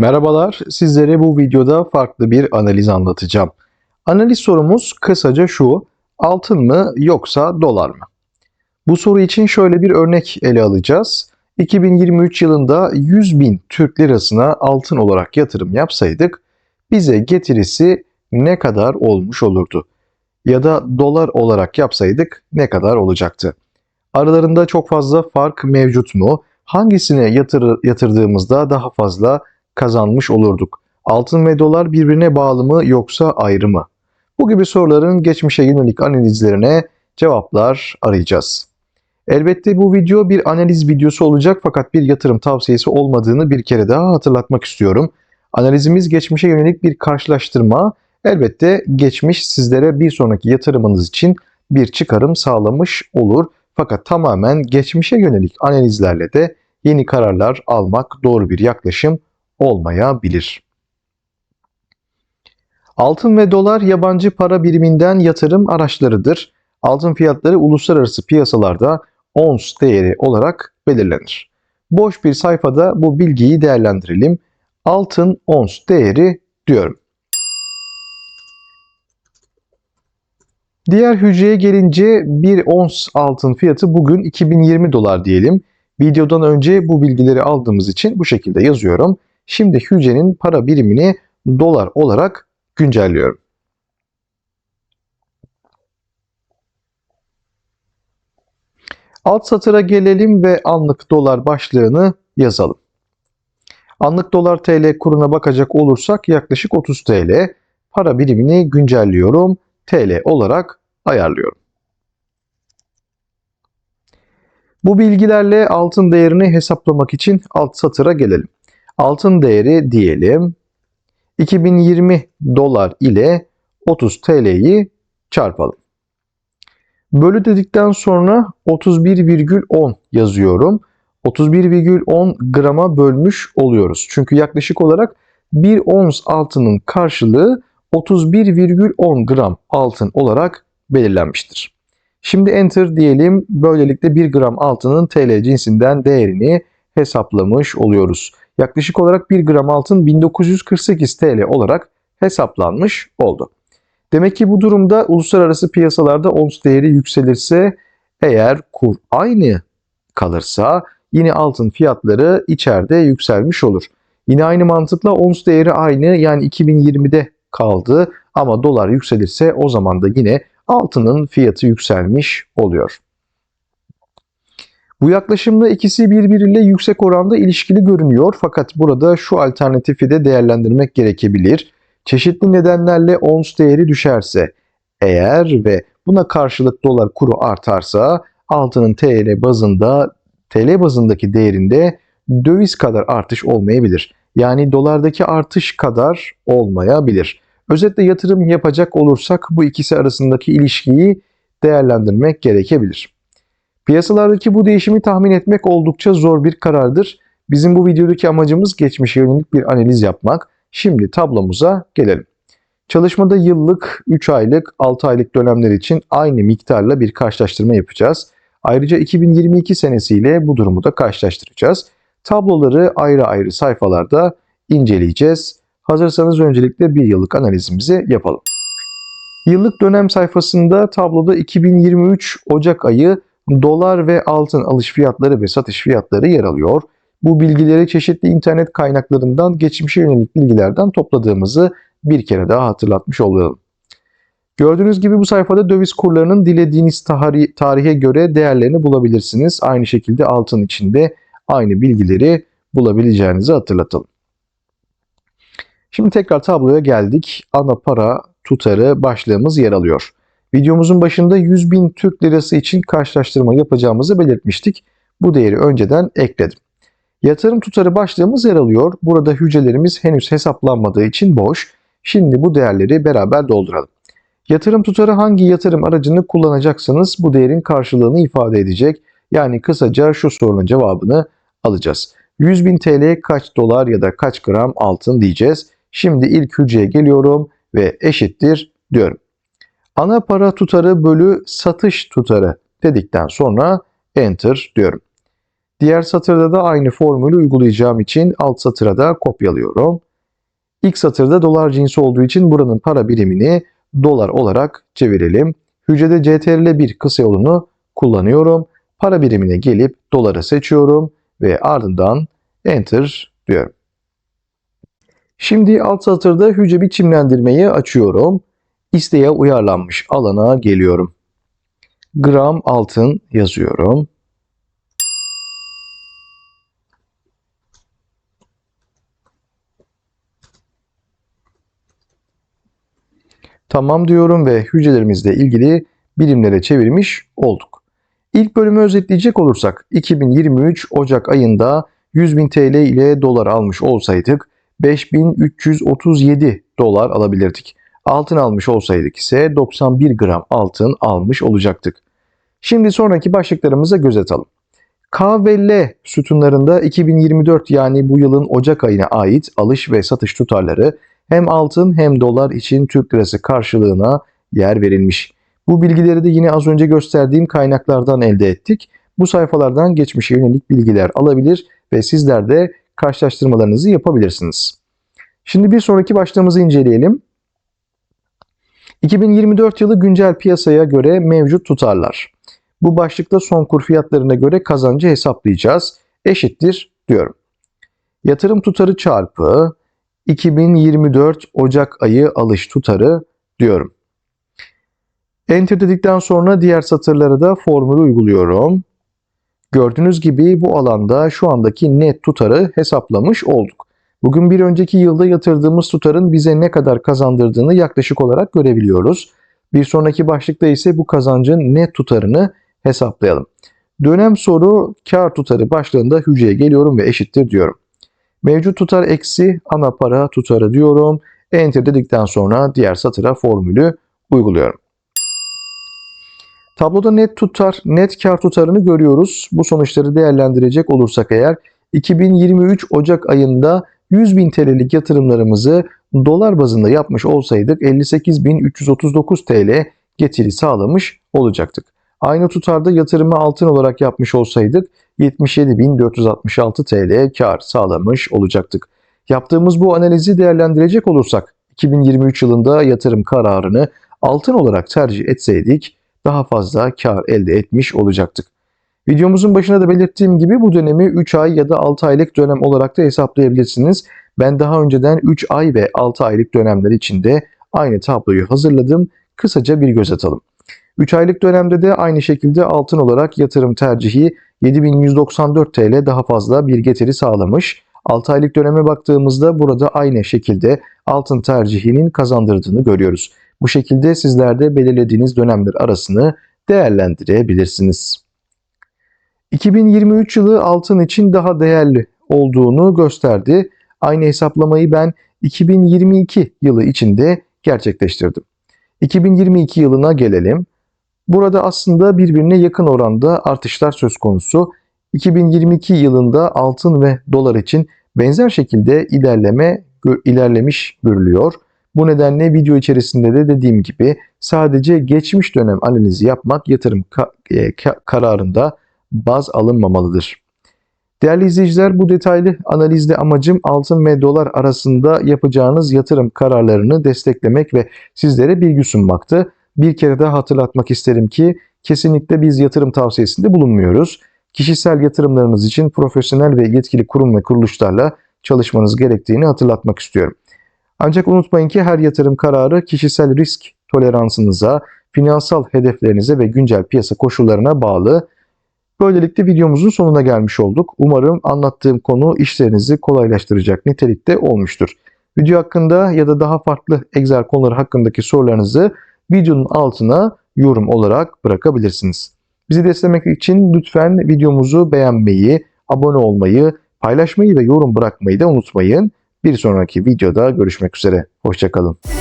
Merhabalar, sizlere bu videoda farklı bir analiz anlatacağım. Analiz sorumuz kısaca şu, altın mı yoksa dolar mı? Bu soru için şöyle bir örnek ele alacağız. 2023 yılında 100 bin Türk lirasına altın olarak yatırım yapsaydık, bize getirisi ne kadar olmuş olurdu? Ya da dolar olarak yapsaydık ne kadar olacaktı? Aralarında çok fazla fark mevcut mu? Hangisine yatır, yatırdığımızda daha fazla kazanmış olurduk? Altın ve dolar birbirine bağlı mı yoksa ayrı mı? Bu gibi soruların geçmişe yönelik analizlerine cevaplar arayacağız. Elbette bu video bir analiz videosu olacak fakat bir yatırım tavsiyesi olmadığını bir kere daha hatırlatmak istiyorum. Analizimiz geçmişe yönelik bir karşılaştırma. Elbette geçmiş sizlere bir sonraki yatırımınız için bir çıkarım sağlamış olur. Fakat tamamen geçmişe yönelik analizlerle de yeni kararlar almak doğru bir yaklaşım olmayabilir. Altın ve dolar yabancı para biriminden yatırım araçlarıdır. Altın fiyatları uluslararası piyasalarda ons değeri olarak belirlenir. Boş bir sayfada bu bilgiyi değerlendirelim. Altın ons değeri diyorum. Diğer hücreye gelince bir ons altın fiyatı bugün 2020 dolar diyelim. Videodan önce bu bilgileri aldığımız için bu şekilde yazıyorum. Şimdi hücrenin para birimini dolar olarak güncelliyorum. Alt satıra gelelim ve anlık dolar başlığını yazalım. Anlık dolar TL kuruna bakacak olursak yaklaşık 30 TL. Para birimini güncelliyorum. TL olarak ayarlıyorum. Bu bilgilerle altın değerini hesaplamak için alt satıra gelelim. Altın değeri diyelim 2020 dolar ile 30 TL'yi çarpalım. Bölü dedikten sonra 31,10 yazıyorum. 31,10 grama bölmüş oluyoruz. Çünkü yaklaşık olarak 1 ons altının karşılığı 31,10 gram altın olarak belirlenmiştir. Şimdi enter diyelim. Böylelikle 1 gram altının TL cinsinden değerini hesaplamış oluyoruz. Yaklaşık olarak 1 gram altın 1948 TL olarak hesaplanmış oldu. Demek ki bu durumda uluslararası piyasalarda ons değeri yükselirse eğer kur aynı kalırsa yine altın fiyatları içeride yükselmiş olur. Yine aynı mantıkla ons değeri aynı yani 2020'de kaldı ama dolar yükselirse o zaman da yine altının fiyatı yükselmiş oluyor. Bu yaklaşımda ikisi birbiriyle yüksek oranda ilişkili görünüyor fakat burada şu alternatifi de değerlendirmek gerekebilir. Çeşitli nedenlerle ons değeri düşerse eğer ve buna karşılık dolar kuru artarsa altının TL bazında TL bazındaki değerinde döviz kadar artış olmayabilir. Yani dolardaki artış kadar olmayabilir. Özetle yatırım yapacak olursak bu ikisi arasındaki ilişkiyi değerlendirmek gerekebilir. Piyasalardaki bu değişimi tahmin etmek oldukça zor bir karardır. Bizim bu videodaki amacımız geçmişe yönelik bir analiz yapmak. Şimdi tablomuza gelelim. Çalışmada yıllık, 3 aylık, 6 aylık dönemler için aynı miktarla bir karşılaştırma yapacağız. Ayrıca 2022 senesiyle bu durumu da karşılaştıracağız. Tabloları ayrı ayrı sayfalarda inceleyeceğiz. Hazırsanız öncelikle bir yıllık analizimizi yapalım. Yıllık dönem sayfasında tabloda 2023 Ocak ayı dolar ve altın alış fiyatları ve satış fiyatları yer alıyor. Bu bilgileri çeşitli internet kaynaklarından geçmişe yönelik bilgilerden topladığımızı bir kere daha hatırlatmış olalım. Gördüğünüz gibi bu sayfada döviz kurlarının dilediğiniz tarih, tarihe göre değerlerini bulabilirsiniz. Aynı şekilde altın içinde aynı bilgileri bulabileceğinizi hatırlatalım. Şimdi tekrar tabloya geldik. Ana para tutarı başlığımız yer alıyor. Videomuzun başında 100 bin Türk lirası için karşılaştırma yapacağımızı belirtmiştik. Bu değeri önceden ekledim. Yatırım tutarı başlığımız yer alıyor. Burada hücrelerimiz henüz hesaplanmadığı için boş. Şimdi bu değerleri beraber dolduralım. Yatırım tutarı hangi yatırım aracını kullanacaksınız bu değerin karşılığını ifade edecek. Yani kısaca şu sorunun cevabını alacağız. 100 bin TL kaç dolar ya da kaç gram altın diyeceğiz. Şimdi ilk hücreye geliyorum ve eşittir diyorum. Ana para tutarı bölü satış tutarı dedikten sonra enter diyorum. Diğer satırda da aynı formülü uygulayacağım için alt satıra da kopyalıyorum. İlk satırda dolar cinsi olduğu için buranın para birimini dolar olarak çevirelim. Hücrede CTRL 1 kısa yolunu kullanıyorum. Para birimine gelip doları seçiyorum ve ardından Enter diyorum. Şimdi alt satırda hücre biçimlendirmeyi açıyorum. İsteğe uyarlanmış alana geliyorum. Gram altın yazıyorum. Tamam diyorum ve hücrelerimizle ilgili birimlere çevirmiş olduk. İlk bölümü özetleyecek olursak 2023 Ocak ayında 100.000 TL ile dolar almış olsaydık 5337 dolar alabilirdik. Altın almış olsaydık ise 91 gram altın almış olacaktık. Şimdi sonraki başlıklarımıza göz atalım. K ve L sütunlarında 2024 yani bu yılın Ocak ayına ait alış ve satış tutarları hem altın hem dolar için Türk lirası karşılığına yer verilmiş. Bu bilgileri de yine az önce gösterdiğim kaynaklardan elde ettik. Bu sayfalardan geçmişe yönelik bilgiler alabilir ve sizler de karşılaştırmalarınızı yapabilirsiniz. Şimdi bir sonraki başlığımızı inceleyelim. 2024 yılı güncel piyasaya göre mevcut tutarlar. Bu başlıkta son kur fiyatlarına göre kazancı hesaplayacağız. Eşittir diyorum. Yatırım tutarı çarpı 2024 Ocak ayı alış tutarı diyorum. Enter dedikten sonra diğer satırlara da formülü uyguluyorum. Gördüğünüz gibi bu alanda şu andaki net tutarı hesaplamış olduk. Bugün bir önceki yılda yatırdığımız tutarın bize ne kadar kazandırdığını yaklaşık olarak görebiliyoruz. Bir sonraki başlıkta ise bu kazancın net tutarını hesaplayalım. Dönem soru kar tutarı başlığında hücreye geliyorum ve eşittir diyorum. Mevcut tutar eksi ana para tutarı diyorum. Enter dedikten sonra diğer satıra formülü uyguluyorum. Tabloda net tutar, net kar tutarını görüyoruz. Bu sonuçları değerlendirecek olursak eğer 2023 Ocak ayında 100.000 TL'lik yatırımlarımızı dolar bazında yapmış olsaydık 58.339 TL getiri sağlamış olacaktık. Aynı tutarda yatırımı altın olarak yapmış olsaydık 77.466 TL kar sağlamış olacaktık. Yaptığımız bu analizi değerlendirecek olursak 2023 yılında yatırım kararını altın olarak tercih etseydik daha fazla kar elde etmiş olacaktık. Videomuzun başında da belirttiğim gibi bu dönemi 3 ay ya da 6 aylık dönem olarak da hesaplayabilirsiniz. Ben daha önceden 3 ay ve 6 aylık dönemler içinde aynı tabloyu hazırladım. Kısaca bir göz atalım. 3 aylık dönemde de aynı şekilde altın olarak yatırım tercihi 7194 TL daha fazla bir getiri sağlamış. 6 aylık döneme baktığımızda burada aynı şekilde altın tercihinin kazandırdığını görüyoruz. Bu şekilde sizler de belirlediğiniz dönemler arasını değerlendirebilirsiniz. 2023 yılı altın için daha değerli olduğunu gösterdi. Aynı hesaplamayı ben 2022 yılı içinde gerçekleştirdim. 2022 yılına gelelim. Burada aslında birbirine yakın oranda artışlar söz konusu. 2022 yılında altın ve dolar için benzer şekilde ilerleme ilerlemiş görülüyor. Bu nedenle video içerisinde de dediğim gibi sadece geçmiş dönem analizi yapmak yatırım e, kararında baz alınmamalıdır. Değerli izleyiciler bu detaylı analizde amacım altın ve dolar arasında yapacağınız yatırım kararlarını desteklemek ve sizlere bilgi sunmaktı. Bir kere daha hatırlatmak isterim ki kesinlikle biz yatırım tavsiyesinde bulunmuyoruz. Kişisel yatırımlarınız için profesyonel ve yetkili kurum ve kuruluşlarla çalışmanız gerektiğini hatırlatmak istiyorum. Ancak unutmayın ki her yatırım kararı kişisel risk toleransınıza, finansal hedeflerinize ve güncel piyasa koşullarına bağlı. Böylelikle videomuzun sonuna gelmiş olduk. Umarım anlattığım konu işlerinizi kolaylaştıracak nitelikte olmuştur. Video hakkında ya da daha farklı Excel konuları hakkındaki sorularınızı videonun altına yorum olarak bırakabilirsiniz. Bizi desteklemek için lütfen videomuzu beğenmeyi, abone olmayı, paylaşmayı ve yorum bırakmayı da unutmayın. Bir sonraki videoda görüşmek üzere. Hoşçakalın.